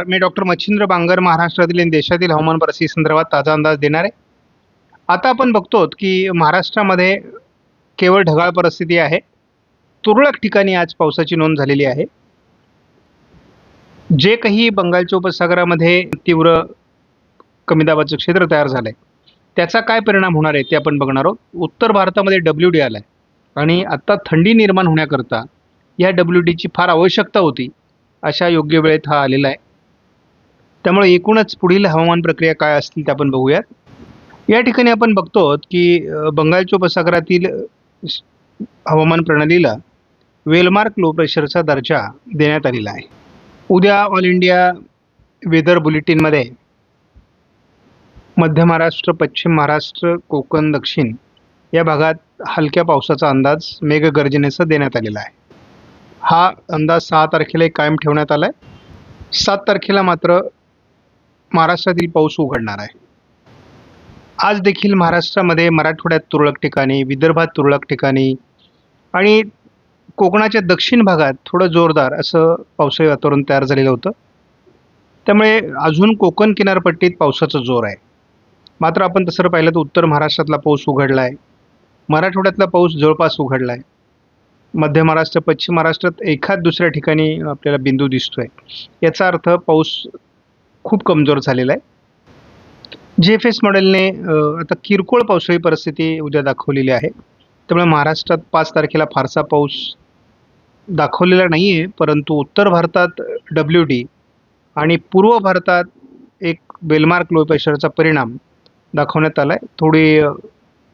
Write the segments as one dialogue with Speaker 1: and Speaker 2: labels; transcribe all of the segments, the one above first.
Speaker 1: मी doctor Machhindra Bangar महाराष्ट्रातील आणि देशातील हवामान परिस्थिती संदर्भात ताजा अंदाज देणार. आहे आता आपण बघतो की महाराष्ट्रामध्ये केवळ ढगाळ परिस्थिती आहे. तुरळक ठिकाणी आज पावसाची नोंद झालेली आहे. जे काही बंगालच्या उपसागरामध्ये तीव्र कमी दाबाचं क्षेत्र तयार झालं आहे त्याचा काय परिणाम होणार आहे ते आपण बघणार आहोत. उत्तर भारतामध्ये डब्ल्यू डी आला आहे आणि आत्ता थंडी निर्माण होण्याकरता या डब्ल्यू डीची फार आवश्यकता होती अशा योग्य वेळेत हा आलेला आहे. त्यामुळे एकूणच पुढील हवामान प्रक्रिया काय असतील ते आपण बघूयात. या ठिकाणी आपण बघतो की बंगालच्या उपसागरातील हवामान प्रणालीला वेलमार्क लो प्रेशरचा दर्जा देण्यात आलेला आहे. उद्या ऑल इंडिया वेदर बुलेटिनमध्ये मध्य महाराष्ट्र पश्चिम महाराष्ट्र कोकण दक्षिण या भागात हलक्या पावसाचा अंदाज मेघगर्जनेसह देण्यात आलेला आहे. हा अंदाज सहा तारखेला कायम ठेवण्यात आला आहे सात तारखेला मात्र महाराष्ट्रातील पाऊस उघडणार आहे. आज देखील महाराष्ट्रामध्ये मराठवाड्यात तुरळक ठिकाणी विदर्भात तुरळक ठिकाणी आणि कोकणाच्या दक्षिण भागात थोडं जोरदार असं पावसाळी वातावरण तयार झालेलं होतं. त्यामुळे अजून कोकण किनारपट्टीत पावसाचा जोर आहे. मात्र आपण तसं पाहिलं तर उत्तर महाराष्ट्रातला पाऊस उघडला आहे मराठवाड्यातला पाऊस जवळपास उघडला आहे मध्य महाराष्ट्र पश्चिम महाराष्ट्रात एखाद दुसऱ्या ठिकाणी आपल्याला बिंदू दिसतोय. याचा अर्थ पाऊस खूप कमजोर झालेला आहे. जे एफ एस मॉडेलने आता किरकोळ पावसाळी परिस्थिती उद्या दाखवलेली आहे. त्यामुळे महाराष्ट्रात पाच तारखेला फारसा पाऊस दाखवलेला नाही आहे परंतु उत्तर भारतात डब्ल्यू डी आणि पूर्व भारतात एक बेलमार्क लो प्रेशरचा परिणाम दाखवण्यात आला आहे थोडी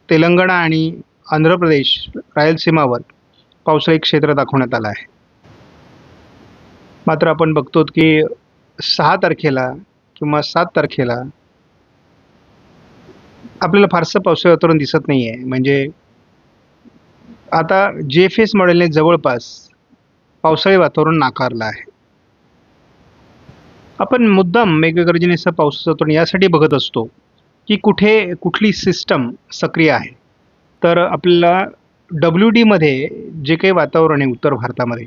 Speaker 1: तेलंगणा आणि आंध्र प्रदेश रायलसीमावर पावसाळी क्षेत्र दाखवण्यात आलं आहे. मात्र आपण बघतो की सहा तारखेला किंवा सात तारखेला आपल्याला फारसं पावसाळी वातावरण दिसत नाही आहे म्हणजे आता जे एफ एस मॉडेलने जवळपास पावसाळी वातावरण नाकारलं आहे. आपण मुद्दाम मेघगर्जनेसह पावसाचं वातावरण यासाठी बघत असतो की कुठे कुठली सिस्टम सक्रिय आहे. तर आपल्याला डब्ल्यू डीमध्ये जे काही वातावरण आहे उत्तर भारतामध्ये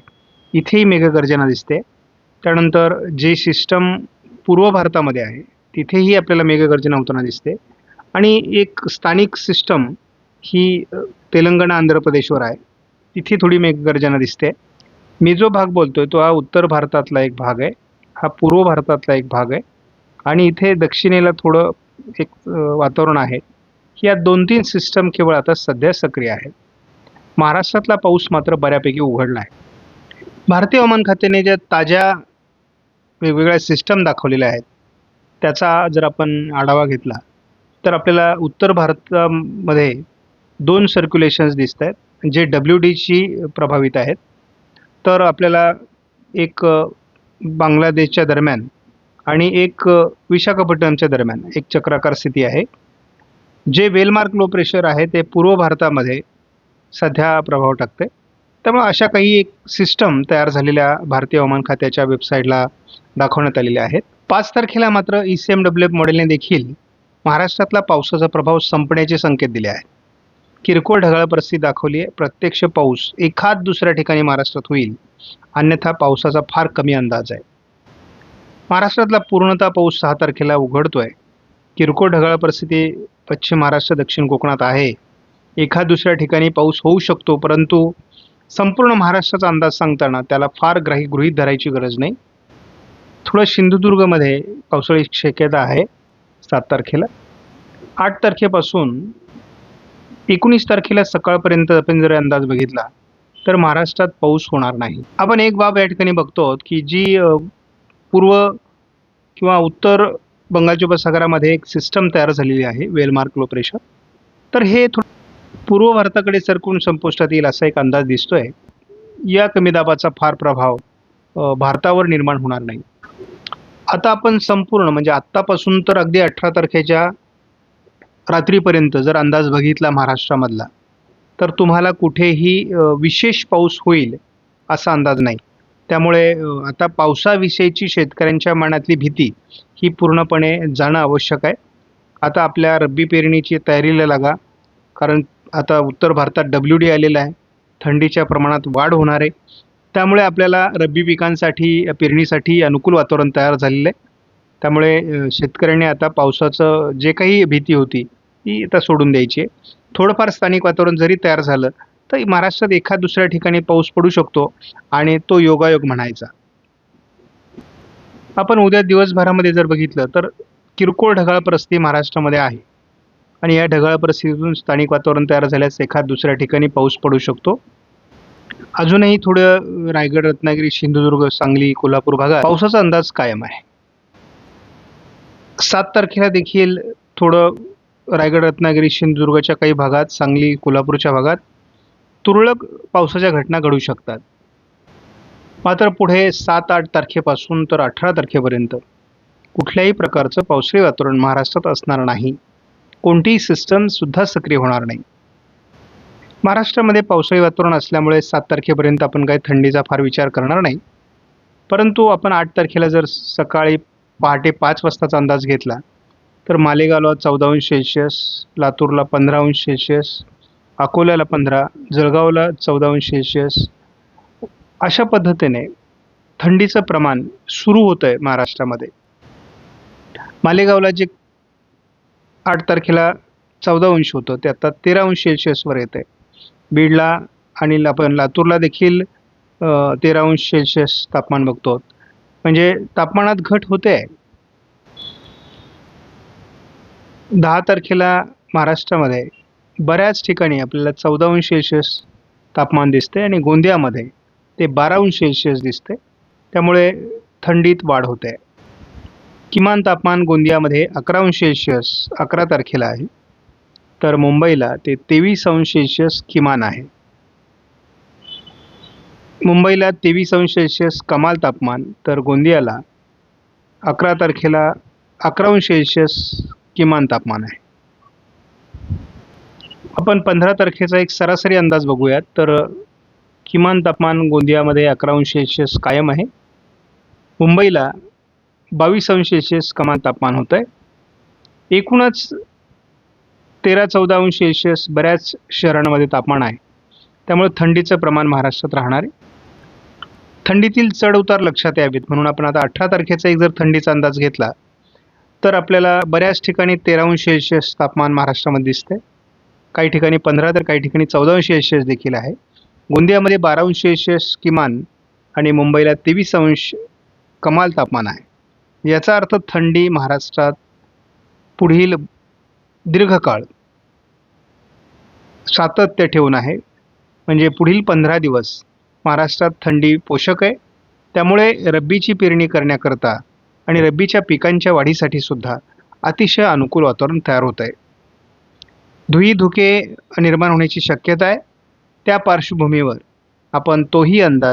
Speaker 1: इथेही मेघगर्जना दिसते. त्यानंतर जे सिस्टम पूर्व भारतामध्ये आहे तिथेही आपल्याला मेघगर्जना होताना दिसते. आणि एक स्थानिक सिस्टम ही तेलंगणा आंध्र प्रदेशवर आहे. तिथे थोडी मेघगर्जना दिसते. मी जो भाग बोलतोय तो हा उत्तर भारतातला एक भाग आहे. हा पूर्व भारतातला एक भाग आहे. आणि इथे दक्षिणेला थोडं एक वातावरण आहे. या दोन तीन सिस्टम केवळ आता सध्या सक्रिय आहेत. महाराष्ट्रातला पाऊस मात्र बऱ्यापैकी उघडला आहे. भारतीय हवामान खात्याने ज्या ताज्या वेगवेगळ्या सिस्टम दाखवलेल्या आहेत. त्याचा जर आपण आढावा घेतला तर आपल्याला उत्तर भारतामध्ये दोन सर्क्युलेशन्स दिसत आहेत जे डब्ल्यू डीची प्रभावित आहेत. तर आपल्याला एक बांगलादेशच्या दरम्यान आणि एक विशाखापट्टणमच्या दरम्यान एक चक्राकार स्थिती आहे. जे वेलमार्क लो प्रेशर आहे ते पूर्व भारतामध्ये सध्या प्रभाव टाकते त्यामुळे अशा काही एक सिस्टम तयार झालेल्या भारतीय हवामान खात्याच्या वेबसाईटला दाखवण्यात आलेले आहेत. पाच तारखेला मात्र E C M W F मॉडेलने देखील महाराष्ट्रातला पावसाचा प्रभाव संपण्याचे संकेत दिले आहेत. किरकोळ ढगाळ परिस्थिती दाखवली आहे. प्रत्यक्ष पाऊस एखाद दुसऱ्या ठिकाणी महाराष्ट्रात होईल. अन्यथा पावसाचा फार कमी अंदाज आहे. महाराष्ट्रातला पूर्णतः पाऊस सहा तारखेला उघडतोय. किरकोळ ढगाळ परिस्थिती पश्चिम महाराष्ट्र दक्षिण कोकणात आहे. एखाद दुसऱ्या ठिकाणी पाऊस होऊ शकतो परंतु संपूर्ण महाराष्ट्राचा अंदाज सांगताना त्याला फार ग्राही गृहीत धरायची गरज नाही. थोडं सिंधुदुर्गमध्ये पावसाळी शक्यता आहे सात तारखेला. आठ तारखेपासून एकोणीस तारखेला सकाळपर्यंत आपण जर अंदाज बघितला तर महाराष्ट्रात पाऊस होणार नाही. आपण एक बाब या ठिकाणी बघतो की जी पूर्व किंवा उत्तर बंगालच्या उपसागरामध्ये एक सिस्टम तयार झालेली आहे वेलमार्क लो प्रेशर तर हे थोडं पूर्व भारताकडे सरकून संपुष्टात येईल असा एक अंदाज दिसतोय. या कमी दाबाचा फार प्रभाव भारतावर निर्माण होणार नाही. आता आपण संपूर्ण म्हणजे आत्तापासून तर अगदी अठरा तारखेच्या रात्रीपर्यंत जर अंदाज बघितला महाराष्ट्रामधला तर तुम्हाला कुठेही विशेष पाऊस होईल असा अंदाज नाही. त्यामुळे आता पावसाविषयीची शेतकऱ्यांच्या मनातली भीती ही पूर्णपणे जाणं आवश्यक आहे. आता आपल्या रब्बी पेरणीची तयारीला लागा कारण आता उत्तर भारतात डब्ल्यू डी आलेला आहे. थंडीच्या प्रमाणात वाढ होणार आहे. त्यामुळे आपल्याला रब्बी पिकांसाठी पेरणीसाठी अनुकूल वातावरण तयार झालेलं आहे. त्यामुळे शेतकऱ्यांनी आता पावसाचं जे काही भीती होती ती आता सोडून द्यायची आहे. थोडंफार स्थानिक वातावरण जरी तयार झालं तर महाराष्ट्रात एखाद दुसऱ्या ठिकाणी पाऊस पडू शकतो आणि तो योगायोग म्हणायचा. आपण उद्या दिवसभरामध्ये जर बघितलं तर किरकोळ ढगाळ परिस्थिती महाराष्ट्रामध्ये आहे. आणि या ढगाळ परिस्थितीतून स्थानिक वातावरण तयार झाल्यास एखाद दुसऱ्या ठिकाणी पाऊस पडू शकतो. अजूनही थोडं रायगड रत्नागिरी सिंधुदुर्ग सांगली कोल्हापूर भागात पावसाचा अंदाज कायम आहे. सात तारखेला देखील थोडं रायगड रत्नागिरी सिंधुदुर्गच्या काही भागात सांगली कोल्हापूरच्या भागात तुरळक पावसाच्या घटना घडू शकतात. मात्र पुढे सात आठ तारखेपासून तर अठरा तारखेपर्यंत कुठल्याही प्रकारचं पावसाळी वातावरण महाराष्ट्रात असणार नाही. कोणतीही सिस्टम सुद्धा सक्रिय होणार नाही. महाराष्ट्रामध्ये पावसाळी वातावरण असल्यामुळे सात तारखेपर्यंत आपण काही थंडीचा फार विचार करणार नाही. परंतु आपण आठ तारखेला जर सकाळी पहाटे पाच वाजताचा अंदाज घेतला तर मालेगावला चौदा अंश सेल्शियस लातूरला पंधरा अंश सेल्शियस अकोल्याला पंधरा जळगावला चौदा अंश सेल्शियस अशा पद्धतीने थंडीचं प्रमाण सुरू होतं आहे महाराष्ट्रामध्ये. मालेगावला जे आठ तारखेला चौदा अंश होतं ते आता तेरा अंश सेल्शियसवर येतं आहे बीडला आणि आपण लातूरला देखील तेरा अंश सेल्सिअस तापमान बघतो म्हणजे तापमानात घट होते. आहे दहा तारखेला महाराष्ट्रामध्ये बऱ्याच ठिकाणी आपल्याला चौदा अंश सेल्सिअस तापमान दिसते आणि गोंदियामध्ये ते बारा अंश सेल्सिअस दिसते. त्यामुळे थंडीत वाढ होते. किमान तापमान गोंदियामध्ये अकरा अंश सेल्सिअस अकरा तारखेला आहे. तर मुंबईला ते तेवीस अंश सेल्शियस किमान आहे. मुंबईला तेवीस अंश सेल्शियस कमाल तापमान तर गोंदियाला अकरा तारखेला अकरा अंश सेल्शियस किमान तापमान आहे. आपण पंधरा तारखेचा एक सरासरी अंदाज बघूयात तर किमान तापमान गोंदियामध्ये अकरा अंश सेल्शियस कायम आहे. मुंबईला बावीस अंश सेल्शियस कमाल तापमान होतं आहे एकूणच तेरा चौदा अंश सेल्शियस बऱ्याच शहरांमध्ये तापमान आहे. त्यामुळे थंडीचं प्रमाण महाराष्ट्रात राहणार आहे. थंडीतील चढ उतार लक्षात यावेत. म्हणून आपण आता अठरा तारखेचा एक जर थंडीचा अंदाज घेतला तर आपल्याला बऱ्याच ठिकाणी तेरा अंश सेल्शियस तापमान महाराष्ट्रामध्ये दिसते काही ठिकाणी पंधरा तर काही ठिकाणी चौदा अंश सेल्शियस देखील आहे. गोंदियामध्ये बारा अंश सेल्शियस किमान आणि मुंबईला तेवीस अंश कमाल तापमान आहे. याचा अर्थ थंडी महाराष्ट्रात पुढील दीर्घकाळ. सातत्य ठेवून आहे. म्हणजे पुढील पंधरा दिवस महाराष्ट्रात थंडी पोषक आहे. त्यामुळे रब्बीची पेरणी करण्याकरता आणि रब्बीच्या पिकांच्या वाढीसाठी सुद्धा अतिशय अनुकूल वातावरण तयार होत आहे. धुई धुके निर्माण होण्याची शक्यता आहे. त्या पार्श्वभूमीवर आपण तोही अंदाज